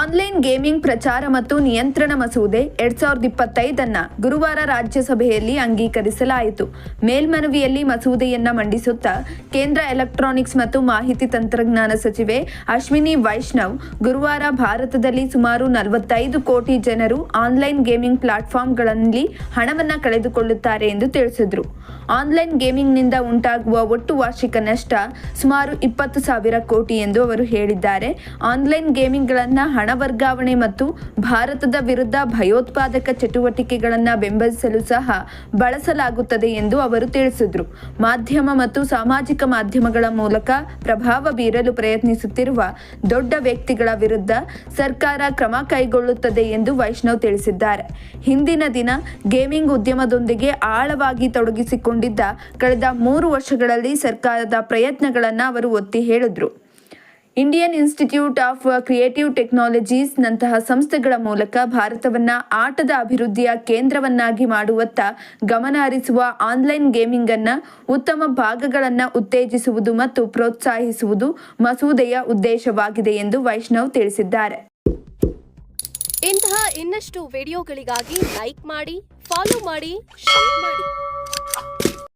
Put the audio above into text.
Online gaming ಪ್ರಚಾರ ಮತ್ತು ನಿಯಂತ್ರಣ ಮಸೂದೆ ಎರಡ್ ಸಾವಿರದ ಇಪ್ಪತ್ತೈದನ್ನ ಗುರುವಾರ ರಾಜ್ಯಸಭೆಯಲ್ಲಿ ಅಂಗೀಕರಿಸಲಾಯಿತು. ಮೇಲ್ಮನವಿಯಲ್ಲಿ ಮಸೂದೆಯನ್ನ ಮಂಡಿಸುತ್ತಾ ಕೇಂದ್ರ ಎಲೆಕ್ಟ್ರಾನಿಕ್ಸ್ ಮತ್ತು ಮಾಹಿತಿ ತಂತ್ರಜ್ಞಾನ ಸಚಿವೆ ಅಶ್ವಿನಿ ವೈಷ್ಣವ್ ಗುರುವಾರ ಭಾರತದಲ್ಲಿ ಸುಮಾರು ನಲವತ್ತೈದು ಕೋಟಿ ಜನರು ಆನ್ಲೈನ್ ಗೇಮಿಂಗ್ ಪ್ಲಾಟ್ಫಾರ್ಮ್ಗಳಲ್ಲಿ ಹಣವನ್ನ ಕಳೆದುಕೊಳ್ಳುತ್ತಾರೆ ಎಂದು ತಿಳಿಸಿದ್ರು. ಆನ್ಲೈನ್ ಗೇಮಿಂಗ್ನಿಂದ ಉಂಟಾಗುವ ಒಟ್ಟು ವಾರ್ಷಿಕ ನಷ್ಟ ಸುಮಾರು ಇಪ್ಪತ್ತು ಸಾವಿರ ಕೋಟಿ ಎಂದು ಅವರು ಹೇಳಿದ್ದಾರೆ. ಆನ್ಲೈನ್ ಗೇಮಿಂಗ್ಗಳನ್ನು ಹಣ ವರ್ಗಾವಣೆ ಮತ್ತು ಭಾರತದ ವಿರುದ್ಧ ಭಯೋತ್ಪಾದಕ ಚಟುವಟಿಕೆಗಳನ್ನು ಬೆಂಬಲಿಸಲು ಸಹ ಬಳಸಲಾಗುತ್ತದೆ ಎಂದು ಅವರು ತಿಳಿಸಿದರು. ಮಾಧ್ಯಮ ಮತ್ತು ಸಾಮಾಜಿಕ ಮಾಧ್ಯಮಗಳ ಮೂಲಕ ಪ್ರಭಾವ ಬೀರಲು ಪ್ರಯತ್ನಿಸುತ್ತಿರುವ ದೊಡ್ಡ ವ್ಯಕ್ತಿಗಳ ವಿರುದ್ಧ ಸರ್ಕಾರ ಕ್ರಮ ಕೈಗೊಳ್ಳುತ್ತದೆ ಎಂದು ವೈಷ್ಣವ್ ತಿಳಿಸಿದ್ದಾರೆ. ಹಿಂದಿನ ದಿನ ಗೇಮಿಂಗ್ ಉದ್ಯಮದೊಂದಿಗೆ ಆಳವಾಗಿ ತೊಡಗಿಸಿಕೊಂಡಿದ್ದ ಕಳೆದ ಮೂರು ವರ್ಷಗಳಲ್ಲಿ ಸರ್ಕಾರದ ಪ್ರಯತ್ನಗಳನ್ನು ಅವರು ಒತ್ತಿ ಹೇಳಿದರು. Indian Institute of Creative Technologies ನಂತಹ ಸಂಸ್ಥೆಗಳ ಮೂಲಕ ಭಾರತವನ್ನ ಆಟದ ಅಭಿವೃದ್ಧಿಯ ಕೇಂದ್ರವನ್ನಾಗಿ ಮಾಡುವತ್ತ ಗಮನ ಹರಿಸುವ ಆನ್ಲೈನ್ ಗೇಮಿಂಗ್ ಅನ್ನು ಉತ್ತಮ ಭಾಗಗಳನ್ನು ಉತ್ತೇಜಿಸುವುದು ಮತ್ತು ಪ್ರೋತ್ಸಾಹಿಸುವುದು ಮಸೂದೆಯ ಉದ್ದೇಶವಾಗಿದೆ ಎಂದು ವೈಷ್ಣವ್ ತಿಳಿಸಿದ್ದಾರೆ. ಇಂತಹ ಇನ್ನಷ್ಟು ವಿಡಿಯೋಗಳಿಗಾಗಿ ಲೈಕ್ ಮಾಡಿ ಫಾಲೋ ಮಾಡಿ ಶೇರ್ ಮಾಡಿ.